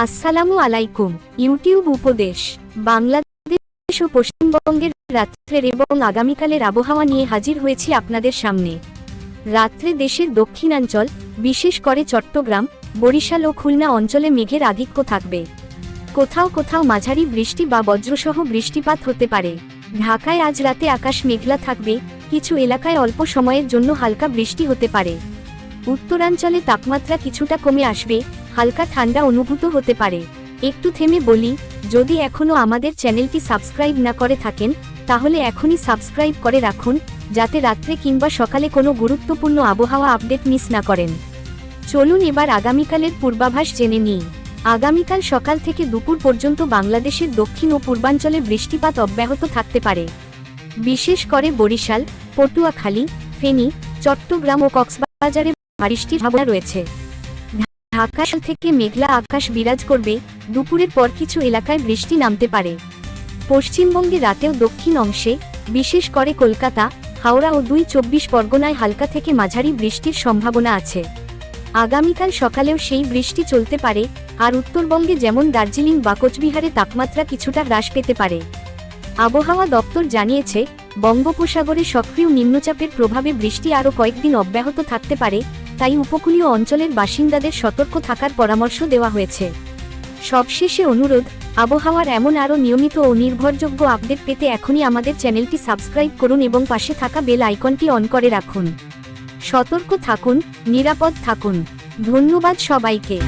আসসালামু আলাইকুম। ইউটিউব উপদেশ, বাংলাদেশ ও পশ্চিমবঙ্গের রাত্রের এবং আগামীকালের আবহাওয়া নিয়ে হাজির হয়েছি আপনাদের সামনে। রাত্রে দেশের দক্ষিণাঞ্চল, বিশেষ করে চট্টগ্রাম, বরিশাল ও খুলনা অঞ্চলে মেঘের আধিক্য থাকবে। কোথাও কোথাও মাঝারি বৃষ্টি বা বজ্রসহ বৃষ্টিপাত হতে পারে। ঢাকায় আজ রাতে আকাশ মেঘলা থাকবে, কিছু এলাকায় অল্প সময়ের জন্য হালকা বৃষ্টি হতে পারে। উত্তরাঞ্চলে তাপমাত্রা কিছুটা কমে আসবে, হালকা ঠান্ডা অনুভূত হতে পারে। একটু থেমে বলি, যদি এখনও আমাদের চ্যানেলটি সাবস্ক্রাইব না করে থাকেন, তাহলে এখনই সাবস্ক্রাইব করে রাখুন, যাতে রাত্রে কিংবা সকালে কোনো গুরুত্বপূর্ণ আবহাওয়া আপডেট মিস না করেন। চলুন এবার আগামীকালের পূর্বাভাস জেনে নিই। আগামীকাল সকাল থেকে দুপুর পর্যন্ত বাংলাদেশের দক্ষিণ ও পূর্বাঞ্চলে বৃষ্টিপাত অব্যাহত থাকতে পারে। বিশেষ করে বরিশাল, পটুয়াখালী, ফেনী, চট্টগ্রাম ও কক্সবাজারে বৃষ্টির ভাবনা রয়েছে। ঢাকা থেকে মেঘলা আকাশ বিরাজ করবে, দুপুরের পর কিছু এলাকায় বৃষ্টি নামতে পারে। পশ্চিমবঙ্গে রাতেও দক্ষিণ অংশে, বিশেষ করে কলকাতা, হাওড়া ও দুই চব্বিশ পরগনায় হালকা থেকে মাঝারি বৃষ্টির সম্ভাবনা আছে। আগামীকাল সকালেও সেই বৃষ্টি চলতে পারে, আর উত্তরবঙ্গে যেমন দার্জিলিং বা কোচবিহারে তাপমাত্রা কিছুটা হ্রাস পেতে পারে। আবহাওয়া দপ্তর জানিয়েছে, বঙ্গোপসাগরে সক্রিয় নিম্নচাপের প্রভাবে বৃষ্টি আরও কয়েকদিন অব্যাহত থাকতে পারে তাই উপকূলীয় অঞ্চলের বাসিন্দাদের সতর্ক থাকার পরামর্শ দেওয়া হয়েছে। সবশেষে অনুরোধ, আবহাওয়ার এমন আরও নিয়মিত ও নির্ভরযোগ্য আপডেট পেতে এখনই আমাদের চ্যানেলটি সাবস্ক্রাইব করুন এবং পাশে থাকা বেল আইকনটি অন করে রাখুন। সতর্ক থাকুন, নিরাপদ থাকুন। ধন্যবাদ সবাইকে।